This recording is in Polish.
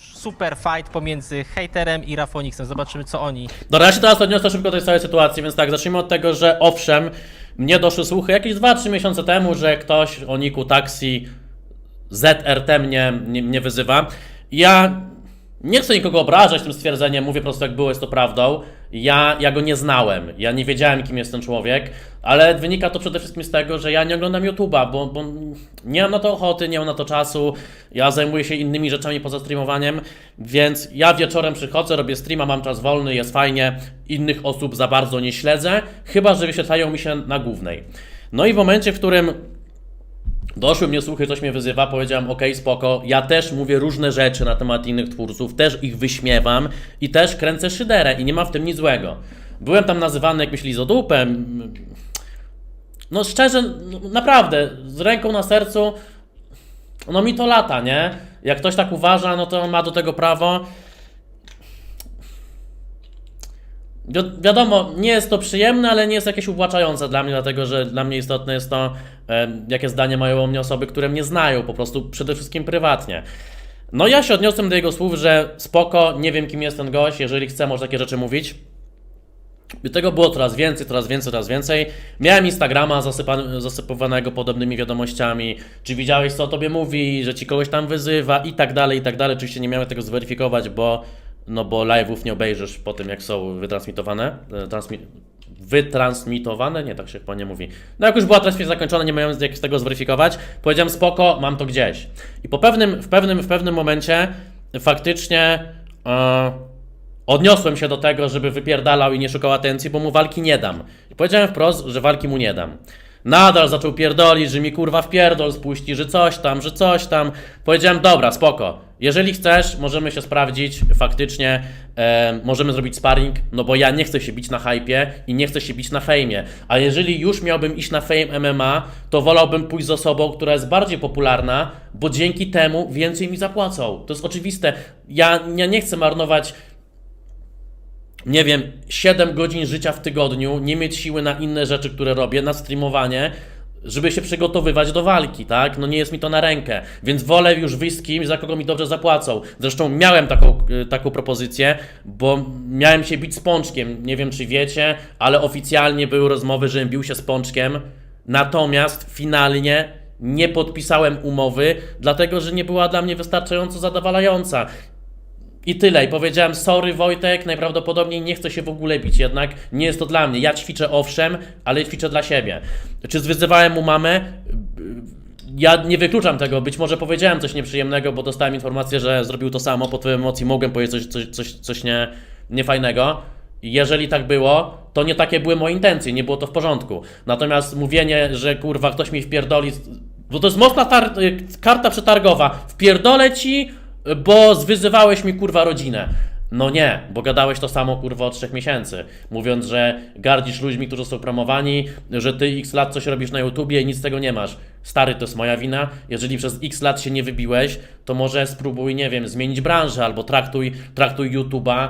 super fight pomiędzy haterem i Rafonixem. Zobaczymy, co oni Dobra, ja się teraz odniosę szybko do tej całej sytuacji, więc tak, zacznijmy od tego, że owszem, mnie doszły słuchy jakieś 2-3 miesiące temu, że ktoś o niku taksi ZRT mnie, mnie, mnie wyzywa. Ja nie chcę nikogo obrażać tym stwierdzeniem, mówię po prostu jak było, jest to prawdą. Ja, ja go nie znałem, ja nie wiedziałem kim jest ten człowiek, ale wynika to przede wszystkim z tego, że ja nie oglądam YouTube'a, bo, bo nie mam na to ochoty, nie mam na to czasu, ja zajmuję się innymi rzeczami poza streamowaniem, więc ja wieczorem przychodzę, robię streama, mam czas wolny, jest fajnie, innych osób za bardzo nie śledzę, chyba że wyświetlają mi się na głównej. No i w momencie, w którym Doszły mnie słuchy, ktoś mnie wyzywa, powiedziałem ok, spoko, ja też mówię różne rzeczy na temat innych twórców, też ich wyśmiewam i też kręcę szyderę i nie ma w tym nic złego. Byłem tam nazywany jakimś lizodupem. No szczerze, no, naprawdę, z ręką na sercu, no mi to lata, nie? Jak ktoś tak uważa, no to ma do tego prawo. Wi- Wiadomo, nie jest to przyjemne, ale nie jest jakieś uwłaczające dla mnie, dlatego że dla mnie istotne jest to, e, jakie zdanie mają o mnie osoby, które mnie znają, po prostu przede wszystkim prywatnie. No ja się odniosłem do jego słów, że spoko, nie wiem kim jest ten gość, jeżeli chce, może takie rzeczy mówić. I tego było coraz więcej, coraz więcej, coraz więcej. Miałem Instagrama zasypywanego podobnymi wiadomościami. Czy widziałeś, co o tobie mówi, że ci kogoś tam wyzywa i tak dalej, i tak dalej. Oczywiście nie miałem tego zweryfikować, bo, no bo live'ów nie obejrzysz po tym, jak są wytransmitowane. E, Transmi- wytransmitowane? Nie, tak się chyba nie mówi. No jak już była transmisja zakończona, nie miałem jak z tego zweryfikować. Powiedziałem spoko, mam to gdzieś. I po pewnym, w pewnym, w pewnym momencie faktycznie... E, Odniosłem się do tego, żeby wypierdalał i nie szukał atencji, bo mu walki nie dam. I powiedziałem wprost, że walki mu nie dam. Nadal zaczął pierdolić, że mi kurwa w pierdol spuści, że coś tam, że coś tam. Powiedziałem, dobra, spoko. Jeżeli chcesz, możemy się sprawdzić, faktycznie e, możemy zrobić sparring, no bo ja nie chcę się bić na hypie i nie chcę się bić na fejmie. A jeżeli już miałbym iść na fame MMA, to wolałbym pójść z osobą, która jest bardziej popularna, bo dzięki temu więcej mi zapłacą. To jest oczywiste. Ja, ja nie chcę marnować nie wiem, 7 godzin życia w tygodniu, nie mieć siły na inne rzeczy, które robię, na streamowanie, żeby się przygotowywać do walki, tak? No nie jest mi to na rękę, więc wolę już wyjść z kimś, za kogo mi dobrze zapłacą. Zresztą miałem taką, y, taką propozycję, bo miałem się bić z Pączkiem, nie wiem czy wiecie, ale oficjalnie były rozmowy, żebym bił się z Pączkiem, natomiast finalnie nie podpisałem umowy, dlatego że nie była dla mnie wystarczająco zadowalająca. I tyle. I powiedziałem, sorry Wojtek, najprawdopodobniej nie chcę się w ogóle bić, jednak nie jest to dla mnie. Ja ćwiczę owszem, ale ćwiczę dla siebie. Czy zwyzywałem mu mamę? Ja nie wykluczam tego, być może powiedziałem coś nieprzyjemnego, bo dostałem informację, że zrobił to samo, po twojej emocji mogłem powiedzieć coś, coś, coś, coś nie, niefajnego. Jeżeli tak było, to nie takie były moje intencje, nie było to w porządku. Natomiast mówienie, że kurwa ktoś mi wpierdoli, bo to jest mocna karta przetargowa. Wpierdolę ci, bo zwyzywałeś mi kurwa rodzinę. No nie, bo gadałeś to samo kurwa od trzech miesięcy, mówiąc, że gardzisz ludźmi, którzy są promowani, że ty x lat coś robisz na YouTubie i nic z tego nie masz. Stary, to jest moja wina. Jeżeli przez x lat się nie wybiłeś, to może spróbuj, nie wiem, zmienić branżę albo traktuj, traktuj YouTube'a